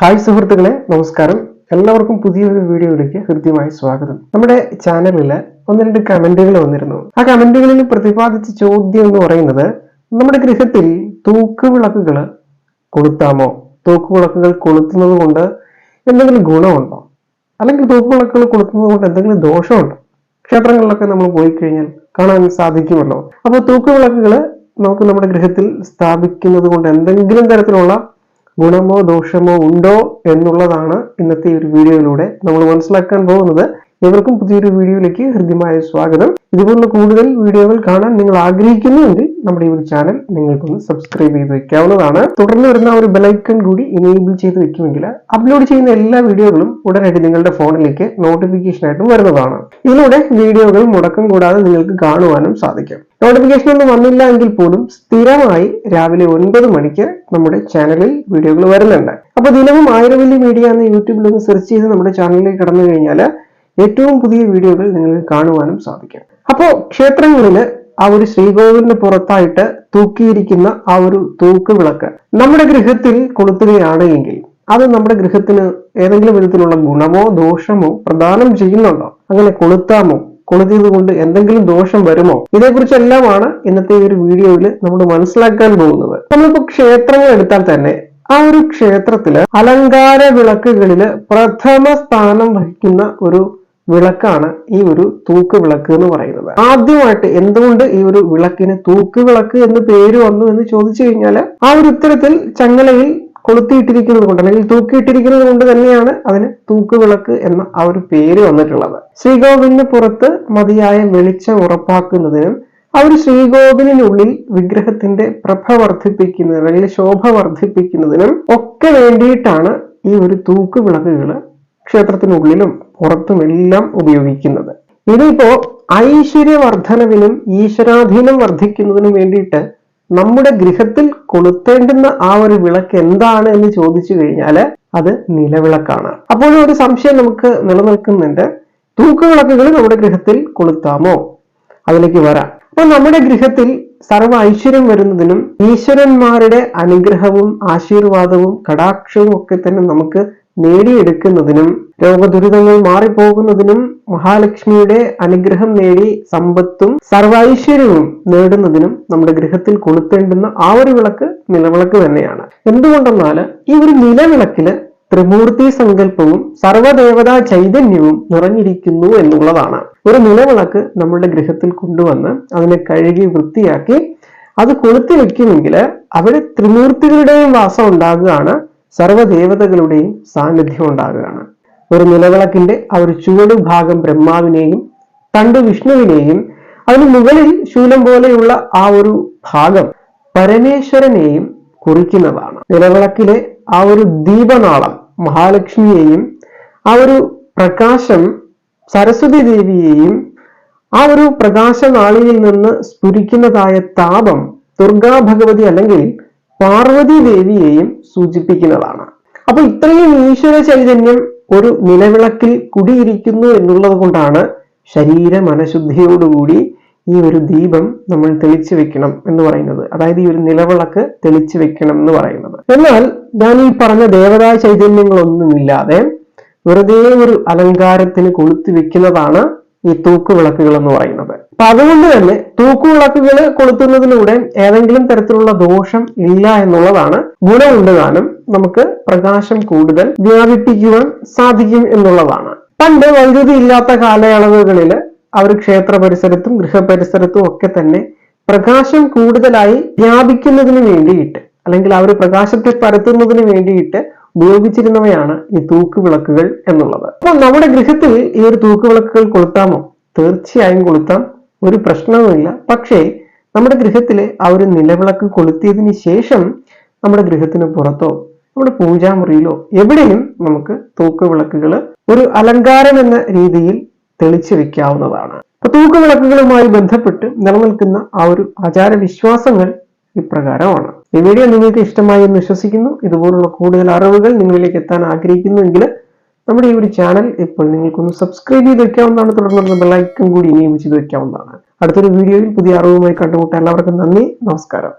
Hi സുഹൃത്തുക്കളെ നമസ്കാരം. എല്ലാവർക്കും പുതിയൊരു വീഡിയോയിലേക്ക് ഹൃദ്യമായി സ്വാഗതം. നമ്മുടെ ചാനലിൽ ഒന്ന് രണ്ട് കമന്റുകൾ വന്നിരുന്നു. ആ കമന്റുകളിൽ പ്രതിപാദിച്ച ചോദ്യം എന്ന് പറയുന്നത് നമ്മുടെ ഗൃഹത്തിൽ തൂക്കുവിളക്കുകൾ കൊളുത്താമോ? തൂക്കുവിളക്കുകൾ കൊളുത്തുന്നത് കൊണ്ട് എന്തെങ്കിലും ഗുണമുണ്ടോ? അല്ലെങ്കിൽ തൂക്കുവിളക്കുകൾ കൊളുത്തുന്നത് കൊണ്ട് എന്തെങ്കിലും ദോഷമുണ്ടോ? ക്ഷേത്രങ്ങളിലൊക്കെ നമ്മൾ പോയി കഴിഞ്ഞാൽ കാണാൻ സാധിക്കുമല്ലോ. അപ്പോൾ തൂക്കുവിളക്കുകൾ നമുക്ക് നമ്മുടെ ഗൃഹത്തിൽ സ്ഥാപിക്കുന്നത് കൊണ്ട് എന്തെങ്കിലും തരത്തിലുള്ള ഗുണമോ ദോഷമോ ഉണ്ടോ എന്നുള്ളതാണ് ഇന്നത്തെ ഒരു വീഡിയോയിലൂടെ നമ്മൾ മനസ്സിലാക്കാൻ പോകുന്നത്. ഇവർക്കും പുതിയൊരു വീഡിയോയിലേക്ക് ഹൃദ്യമായ സ്വാഗതം. ഇതുപോലുള്ള കൂടുതൽ വീഡിയോകൾ കാണാൻ നിങ്ങൾ ആഗ്രഹിക്കുന്നുവെങ്കിൽ നമ്മുടെ ഈ ഒരു ചാനൽ നിങ്ങൾക്കൊന്ന് സബ്സ്ക്രൈബ് ചെയ്ത് വെക്കാവുന്നതാണ്. തുടർന്ന് വരുന്ന ഒരു ബെലൈക്കൺ കൂടി ഇനേബിൾ ചെയ്ത് വെക്കുമെങ്കിൽ അപ്ലോഡ് ചെയ്യുന്ന എല്ലാ വീഡിയോകളും ഉടനടി നിങ്ങളുടെ ഫോണിലേക്ക് നോട്ടിഫിക്കേഷൻ ആയിട്ടും വരുന്നതാണ്. ഇതിലൂടെ വീഡിയോകൾ മുടക്കം കൂടാതെ നിങ്ങൾക്ക് കാണുവാനും സാധിക്കും. നോട്ടിഫിക്കേഷൻ ഒന്നും വന്നില്ല എങ്കിൽ പോലും സ്ഥിരമായി രാവിലെ ഒൻപത് മണിക്ക് നമ്മുടെ ചാനലിൽ വീഡിയോകൾ വരുന്നുണ്ട്. അപ്പൊ ദിനവും ആയിരവല്ലി മീഡിയ എന്ന് യൂട്യൂബിൽ ഒന്ന് സെർച്ച് ചെയ്ത് നമ്മുടെ ചാനലിലേക്ക് കടന്നു കഴിഞ്ഞാൽ ഏറ്റവും പുതിയ വീഡിയോകൾ നിങ്ങൾക്ക് കാണുവാനും സാധിക്കും. അപ്പോൾ ക്ഷേത്രങ്ങളിൽ ആ ഒരു ശ്രീകോവിലിന് പുറത്തായിട്ട് തൂക്കിയിരിക്കുന്ന ആ ഒരു തൂക്കുവിളക്ക് നമ്മുടെ ഗൃഹത്തിൽ കൊളുത്തുകയാണ് എങ്കിൽ അത് നമ്മുടെ ഗൃഹത്തിന് ഏതെങ്കിലും വിധത്തിലുള്ള ഗുണമോ ദോഷമോ പ്രദാനം ചെയ്യുന്നുണ്ടോ? അങ്ങനെ കൊളുത്താമോ? കൊളുത്തിയത് കൊണ്ട് എന്തെങ്കിലും ദോഷം വരുമോ? ഇതേക്കുറിച്ചെല്ലാമാണ് ഇന്നത്തെ ഒരു വീഡിയോയിൽ നമ്മൾ മനസ്സിലാക്കാൻ പോകുന്നത്. നമ്മളിപ്പോ ക്ഷേത്രങ്ങൾ എടുത്താൽ തന്നെ ആ ഒരു ക്ഷേത്രത്തിൽ അലങ്കാര വിളക്കുകളിൽ പ്രഥമ സ്ഥാനം വഹിക്കുന്ന ഒരു വിളക്കാണ് ഈ ഒരു തൂക്ക് വിളക്ക് എന്ന് പറയുന്നത്. ആദ്യമായിട്ട് എന്തുകൊണ്ട് ഈ ഒരു വിളക്കിന് തൂക്ക് വിളക്ക് എന്ന് പേര് വന്നു എന്ന് ചോദിച്ചു കഴിഞ്ഞാൽ ആ ഒരു ഉത്തരത്തിൽ ചങ്ങലയിൽ കൊളുത്തിയിട്ടിരിക്കുന്നത് കൊണ്ട് അല്ലെങ്കിൽ തൂക്കിയിട്ടിരിക്കുന്നത് കൊണ്ട് തന്നെയാണ് അതിന് തൂക്ക് വിളക്ക് എന്ന ആ ഒരു പേര് വന്നിട്ടുള്ളത്. ശ്രീകോവിലിന് പുറത്ത് മതിയായ വെളിച്ചം ഉറപ്പാക്കുന്നതിനും ആ ഒരു ശ്രീകോവിലിനുള്ളിൽ വിഗ്രഹത്തിന്റെ പ്രഭ വർദ്ധിപ്പിക്കുന്നതിനും അല്ലെങ്കിൽ ശോഭ വർദ്ധിപ്പിക്കുന്നതിനും ഒക്കെ വേണ്ടിയിട്ടാണ് ഈ ഒരു തൂക്ക് വിളക്കുകൾ ക്ഷേത്രത്തിനുള്ളിലും പുറത്തും എല്ലാം ഉപയോഗിക്കുന്നത്. ഇതിപ്പോ ഐശ്വര്യവർദ്ധനവിനും ഈശ്വരാധീനം വർദ്ധിക്കുന്നതിനും വേണ്ടിയിട്ട് നമ്മുടെ ഗൃഹത്തിൽ കൊളുത്തേണ്ടുന്ന ആ ഒരു വിളക്ക് എന്താണ് എന്ന് ചോദിച്ചു കഴിഞ്ഞാൽ അത് നിലവിളക്കാണ്. അപ്പോഴും ഒരു സംശയം നമുക്ക് നിലനിൽക്കുന്നുണ്ട്. തൂക്കുവിളക്കുകൾ നമ്മുടെ ഗൃഹത്തിൽ കൊളുത്താമോ? അതിലേക്ക് വരാം. അപ്പൊ നമ്മുടെ ഗൃഹത്തിൽ സർവ ഐശ്വര്യം വരുന്നതിനും ഈശ്വരന്മാരുടെ അനുഗ്രഹവും ആശീർവാദവും കടാക്ഷവും ഒക്കെ തന്നെ നമുക്ക് നേടിയെടുക്കുന്നതിനും രോഗദുരിതങ്ങൾ മാറിപ്പോകുന്നതിനും മഹാലക്ഷ്മിയുടെ അനുഗ്രഹം നേടി സമ്പത്തും സർവൈശ്വര്യവും നേടുന്നതിനും നമ്മുടെ ഗൃഹത്തിൽ കൊളുത്തേണ്ടുന്ന ആ ഒരു വിളക്ക് നിലവിളക്ക് തന്നെയാണ്. എന്തുകൊണ്ടെന്നാൽ ഈ ഒരു നിലവിളക്കിൽ ത്രിമൂർത്തി സങ്കല്പവും സർവദേവതാ ചൈതന്യവും നിറഞ്ഞിരിക്കുന്നു എന്നുള്ളതാണ്. ഒരു നിലവിളക്ക് നമ്മുടെ ഗൃഹത്തിൽ കൊണ്ടുവന്ന് അതിനെ കഴുകി വൃത്തിയാക്കി അത് കൊളുത്തി വെക്കുമെങ്കിൽ അവിടെ ത്രിമൂർത്തികളുടെയും വാസം ഉണ്ടാകുകയാണ്. സർവദേവതകളുടെയും സാന്നിധ്യം ഉണ്ടാകുകയാണ്. ഒരു നിലവിളക്കിന്റെ ആ ഒരു ചുവട് ഭാഗം ബ്രഹ്മാവിനെയും തണ്ട് വിഷ്ണുവിനെയും അതിന് മുകളിൽ ശൂലം പോലെയുള്ള ആ ഒരു ഭാഗം പരമേശ്വരനെയും കുറിക്കുന്നതാണ്. നിലവിളക്കിലെ ആ ഒരു ദീപനാളം മഹാലക്ഷ്മിയെയും ആ ഒരു പ്രകാശം സരസ്വതി ദേവിയെയും ആ ഒരു പ്രകാശനാളിയിൽ നിന്ന് സ്ഫുരിക്കുന്നതായ താപം ദുർഗാ ഭഗവതി അല്ലെങ്കിൽ പാർവതി ദേവിയെയും സൂചിപ്പിക്കുന്നതാണ്. അപ്പൊ ഇത്രയും ഈശ്വര ചൈതന്യം ഒരു നിലവിളക്കിൽ കുടിയിരിക്കുന്നു എന്നുള്ളത് കൊണ്ടാണ് ശരീര മനഃശുദ്ധിയോടുകൂടി ഈ ഒരു ദീപം നമ്മൾ തെളിച്ചു വെക്കണം എന്ന് പറയുന്നത്. അതായത് ഈ ഒരു നിലവിളക്ക് തെളിച്ചു വെക്കണം എന്ന് പറയുന്നത്. എന്നാൽ ഞാൻ ഈ പറഞ്ഞ ദേവതാ ചൈതന്യങ്ങളൊന്നുമില്ലാതെ വെറുതെ ഒരു അലങ്കാരത്തിന് കൊളുത്തി വെക്കുന്നതാണ് ഈ തൂക്കുവിളക്കുകൾ എന്ന് പറയുന്നത്. അപ്പൊ അതുകൊണ്ട് തന്നെ തൂക്കുവിളക്കുകൾ കൊളുത്തുന്നതിലൂടെ ഏതെങ്കിലും തരത്തിലുള്ള ദോഷം ഇല്ല എന്നുള്ളതാണ് ഗുണമുണ്ട് താനും നമുക്ക് പ്രകാശം കൂടുതൽ വ്യാപിപ്പിക്കുവാൻ സാധിക്കും എന്നുള്ളതാണ്. പണ്ട് വൈദ്യുതി ഇല്ലാത്ത കാലയളവുകളിൽ അവർ ക്ഷേത്ര പരിസരത്തും ഗൃഹപരിസരത്തും ഒക്കെ തന്നെ പ്രകാശം കൂടുതലായി വ്യാപിക്കുന്നതിന് വേണ്ടിയിട്ട് അല്ലെങ്കിൽ അവർ പ്രകാശത്തെ പരത്തുന്നതിന് വേണ്ടിയിട്ട് ഉപയോഗിച്ചിരുന്നവയാണ് ഈ തൂക്കുവിളക്കുകൾ എന്നുള്ളത്. അപ്പോൾ നമ്മുടെ ഗൃഹത്തിൽ ഈ ഒരു തൂക്കുവിളക്കുകൾ കൊളുത്താമോ? തീർച്ചയായും കൊളുത്താം. ഒരു പ്രശ്നവുമില്ല. പക്ഷേ നമ്മുടെ ഗൃഹത്തിലെ ആ ഒരു നിലവിളക്ക് കൊളുത്തിയതിന് ശേഷം നമ്മുടെ ഗൃഹത്തിന് പുറത്തോ നമ്മുടെ പൂജാമുറിയിലോ എവിടെയും നമുക്ക് തൂക്കുവിളക്കുകൾ ഒരു അലങ്കാരം എന്ന രീതിയിൽ തെളിച്ചു വെക്കാവുന്നതാണ്. അപ്പൊ തൂക്കുവിളക്കുകളുമായി ബന്ധപ്പെട്ട് നിലനിൽക്കുന്ന ആ ഒരു ആചാര വിശ്വാസങ്ങൾ ഇപ്രകാരമാണ്. ഈ വീഡിയോ നിങ്ങൾക്ക് ഇഷ്ടമായി എന്ന് വിശ്വസിക്കുന്നു. ഇതുപോലുള്ള കൂടുതൽ അറിവുകൾ നിങ്ങളിലേക്ക് എത്താൻ ആഗ്രഹിക്കുന്നുവെങ്കിൽ നമ്മുടെ ഈ ഒരു ചാനൽ ഇപ്പോൾ നിങ്ങൾക്കൊന്ന് സബ്സ്ക്രൈബ് ചെയ്ത് വെക്കാവുന്നതാണ്. തുടർന്ന് ബെല്ലൈക്കും കൂടി ഇനിയും ചെയ്ത് വെക്കാവുന്നതാണ്. അടുത്തൊരു വീഡിയോയിൽ പുതിയ അറിവുമായി കണ്ടുമുട്ടാൻ എല്ലാവർക്കും നന്ദി. നമസ്കാരം.